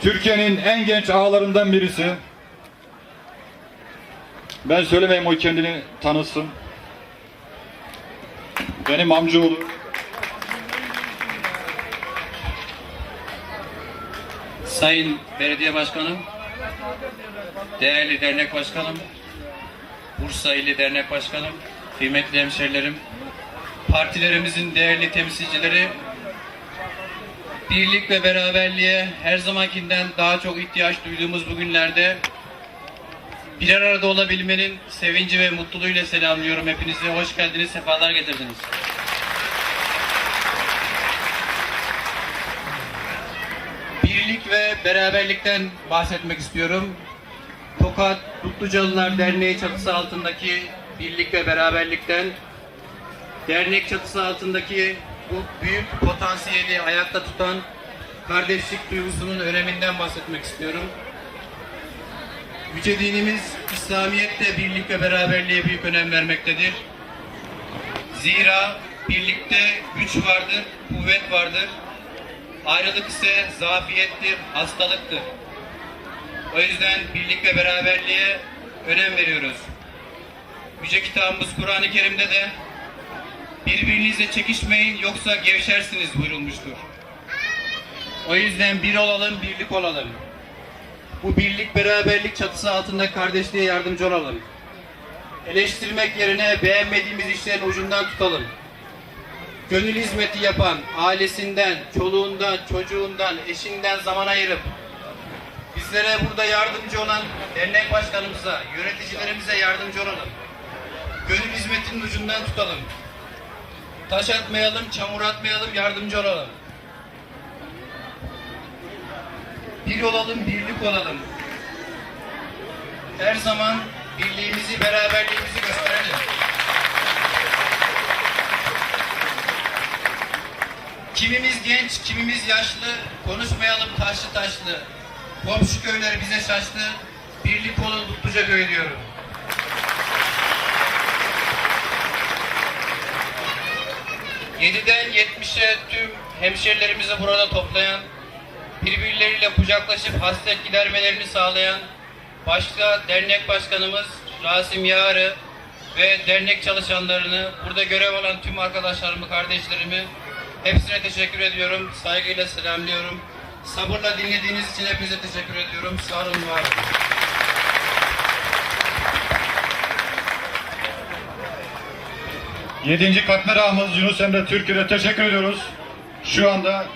Türkiye'nin en genç ağalarından birisi. Ben söylemeyeyim o kendini tanısın. Benim amcaoğlu. Sayın Belediye Başkanım, değerli dernek başkanım, Bursa İli Dernek Başkanım, kıymetli hemşerilerim, partilerimizin değerli temsilcileri, birlik ve beraberliğe her zamankinden daha çok ihtiyaç duyduğumuz bu günlerde bir arada olabilmenin sevinci ve mutluluğuyla selamlıyorum hepinizi. Hoş geldiniz, sefalar getirdiniz. birlik ve beraberlikten bahsetmek istiyorum. Tokat Mutlucalılar Derneği çatısı altındaki birlik ve beraberlikten, dernek çatısı altındaki bu büyük potansiyeli ayakta tutan kardeşlik duygusunun öneminden bahsetmek istiyorum. Yüce dinimiz İslamiyet de birlik ve beraberliğe büyük önem vermektedir. Zira birlikte güç vardır, kuvvet vardır. Ayrılık ise zafiyettir, hastalıktır. O yüzden birlik ve beraberliğe önem veriyoruz. Yüce kitabımız Kur'an-ı Kerim'de de birbirinizle çekişmeyin yoksa gevşersiniz buyurulmuştur. O yüzden bir olalım, birlik olalım. Bu birlik beraberlik çatısı altında kardeşliğe yardımcı olalım. Eleştirmek yerine beğenmediğimiz işlerin ucundan tutalım gönül hizmeti yapan, ailesinden, çoluğundan, çocuğundan, eşinden zaman ayırıp bizlere burada yardımcı olan dernek başkanımıza, yöneticilerimize yardımcı olalım. Gönül hizmetinin ucundan tutalım. Taş atmayalım, çamur atmayalım, yardımcı olalım. Bir olalım, birlik olalım. Her zaman birliğimizi, beraberliğimizi gösterelim. Kimimiz genç, kimimiz yaşlı, konuşmayalım taşlı taşlı. Komşu köyler bize şaştı, birlik olun Mutluca köy diyorum. Yediden yetmişe tüm hemşerilerimizi burada toplayan, birbirleriyle kucaklaşıp hasret gidermelerini sağlayan başta dernek başkanımız Rasim Yağarı ve dernek çalışanlarını, burada görev alan tüm arkadaşlarımı, kardeşlerimi hepsine teşekkür ediyorum. Saygıyla selamlıyorum. Sabırla dinlediğiniz için hepinize teşekkür ediyorum. Sağ olun, var olun. Yedinci katmer ağamız Yunus Emre Türkü'ne teşekkür ediyoruz. Şu anda